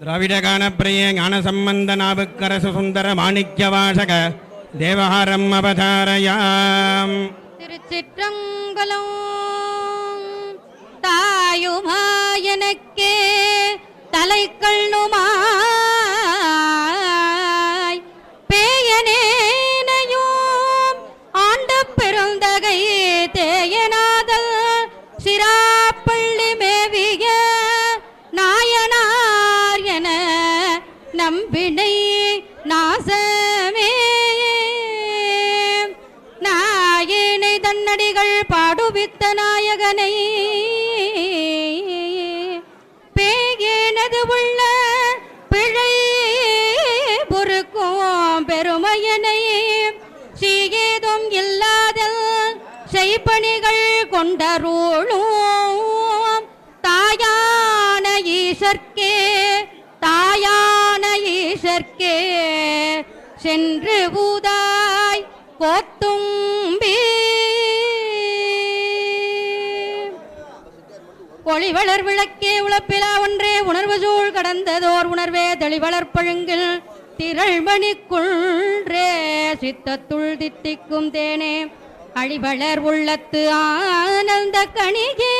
திராவிட காணப்பிரிய ஞான சம்பந்த நாவுக்கரசு சுந்தர மாணிக்க வாசக தேவஹாரம் அவதாரயாம். திருச்சிற்றம்பலம் நம்பினை நாசமே. நாயினை தன்னடிகள் பாடுவித்த நாயகனை. பேயேனது உள்ள பிழை பொறுக்கும் பெருமையனை. சீகேதும் இல்லாத செய்பணிகள் கொண்டருளும். தாயான ஈசர்க்கே ஈசர்க்கே சென்று ஊதாய் கோத்தும்பி ஒளிவளர் விளக்கே உழப்பிலா ஒன்றே உணர்வு சூழ் கடந்ததோர் உணர்வே தெளிவளர் பழுங்கில் திரள்மணிக்குன்றே சித்தத்துள் தித்திக்கும் தேனே அழிவளர் உள்ளத்து ஆனந்த கணிகே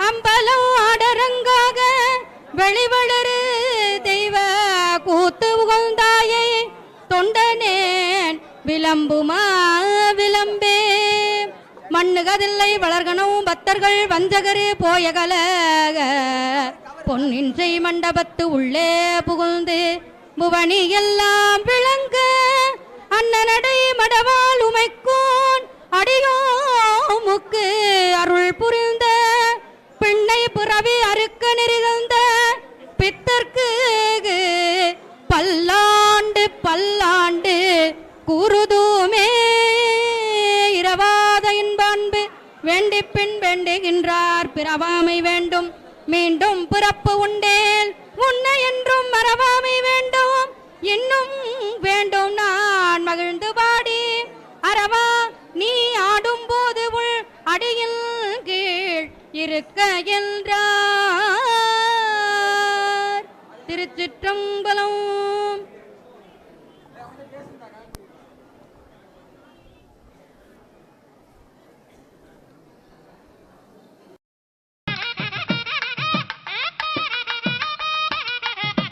அம்பலம் அடரங்காக வெளிவளரு கூத்து உகழ்ந்தாயை தொண்டனேன் விளம்புமா விளம்பே. மண்ணுகதில்லை வளர்கணும் பக்தர்கள் வஞ்சகரு போயகல பொன்னின்றை மண்டபத்து உள்ளே புகுந்து புவனி எல்லாம் விளங்க. அண்ணனடை மடவால் உமைக்கோன் அடியோ முக்கு அருள் புரி வேண்டி பின் வேண்டுகின்றார். பிறவாமை வேண்டும். மீண்டும் பிறப்பு உண்டேல். உன்னை என்றும் மறவாமை வேண்டும். இன்னும் வேண்டும் நான் மகிழ்ந்து பாடி அரவா நீ ஆடும் போது உள் அடியில் கீழ் இருக்க என்றார். திருச்சிற்றம்பலம்.